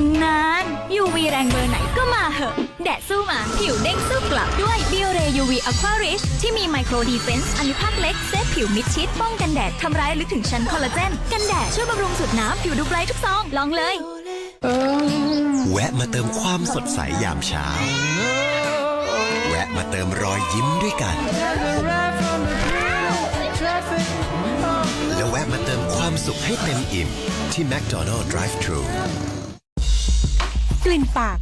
นนาน UV แรงเบอร์ไหนก็มาเหอะ แดดสู้มา ผิวเด้งสู้กลับด้วย b i o r e UV Aqua Rich ที่มีไมโครดีเฟนซ์อนุภาคเล็กเซฟผิวมิดชิด ป้องกันแดดทำร้ายลึกถึงชั้นคอลลาเจน กันแดดช่วยบำรุงสุดน้ำผิวดูไบรท์ทุกซอง ลองเลย แวะมาเติมความสดใสยามเช้า แวะมาเติมรอยยิ้มด้วยกัน แล้วแวะมาเติมความสุขให้เต็มอิ่มที่ McDonald Drive-Thru กลิ่นปาก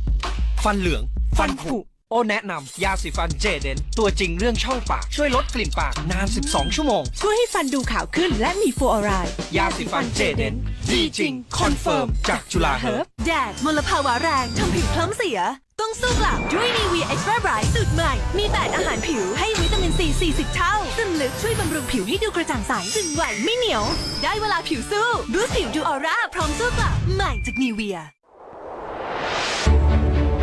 ฟันเหลืองฟันผุฟันผุ โอแนะนำยาสีฟันเจเดน ตัวจริงเรื่องช่องปาก ช่วยลดกลิ่นปากนาน 12 ชั่วโมง ช่วยให้ฟันดูขาวขึ้นและมีฟลูออไรด์ยาสีฟันเจเดนดีจริง คอนเฟิร์ม จากจุฬาเฮิร์บแดดมลภาวะแรงทำผิวเคลิ้มเสีย ต้องสู้กลับด้วยนีวีเอ็กซ์ตร้าไบรท์สูตรใหม่ มีแต่อาหารผิวให้วิตามินซี40 เท่าซึ่งลึกช่วยบำรุงผิวให้ดูกระจ่างใสซึมไหวไม่เหนียว ได้เวลาผิวสู้บูสต์ผิวดูออร่าพร้อมสู้กลับใหม่จากนีเวีย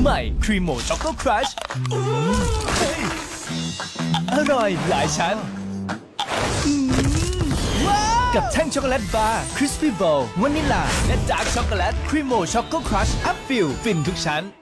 ใหม่ครีมโมช็อกโกครัชอร่อยหลายชั้น กับแท่งช็อกโกแลตบาร์คริสปี้โบวานิลา และดาร์กช็อกโกแลตครีมโมช็อกโกครัชอัพฟิลฟินทุกชั้น